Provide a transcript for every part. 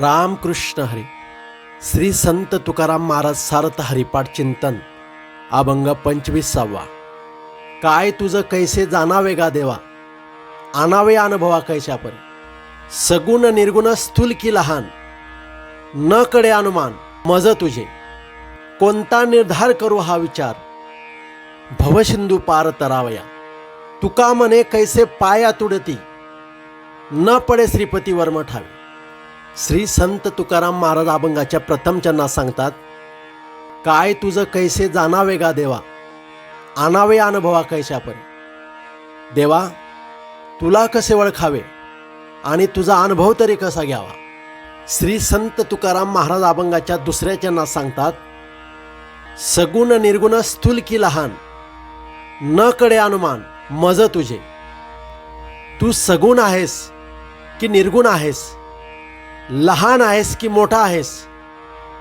रामकृष्ण हरी। श्री संत तुकाराम महाराज सारथ हरिपाठ चिंतन अभंग पंचवीसावा। काय तुझं कैसे जाणावे गा देवा? आणावे अनुभवा कैशा पण सगुण निर्गुण स्थूल की लहान। न कडे अनुमान मज तुझे। कोणता निर्धार करू हा विचार? भवसिंधू पार तरावया। तुका मने कैसे पाया तुडती? न पडे श्रीपती वर्म ठावे श्री संत तुकाराम महाराज अभंगाच्या प्रथम चरणात सांगतात काय तुझं कैसे जाणावे गा देवा? आणावे अनुभवा कैशा परी देवा तुला कसे ओळखावे आणि तुझा अनुभव तरी कसा घ्यावा? श्री संत तुकाराम महाराज अभंगाच्या दुसऱ्या चरणात सांगतात सगुण निर्गुण स्थूल की लहान न कडे अनुमान मज तुझे. तू सगुण आहेस की निर्गुण आहेस? लहान आहेस की मोठा आहेस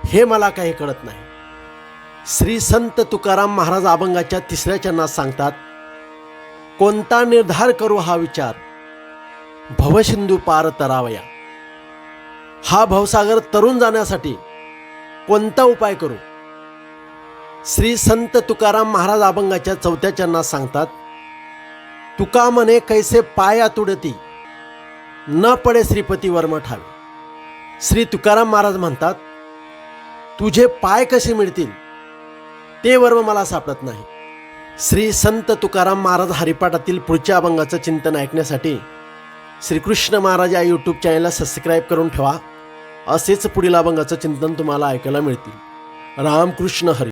हे मला काही कळत नाही. श्री संत तुकाराम महाराज अभंगाच्या तिसऱ्या चरणात सांगतात कोणता निर्धार करू हा विचार? भवसिंधू पार तरावया. हा भवसागर तरुण जाण्यासाठी कोणता उपाय करू? श्री संत तुकाराम महाराज अभंगाच्या चौथ्या चरणात सांगतात तुका मने कैसे पाया तुडती न पडे श्रीपती वर्म ठावे श्री तुकाराम महाराज म्हणतात तुझे पाय कसे मिळतील ते वर्व मला सापडत नाही. श्री संत तुकाराम महाराज हरिपाठातील पुढच्या अभंगाचं चिंतन ऐकण्यासाठी श्रीकृष्ण महाराज या यूट्यूब चॅनलला सबस्क्राईब करून ठेवा. असेच पुढील अभंगाचं चिंतन तुम्हाला ऐकायला मिळतील. रामकृष्ण हरी.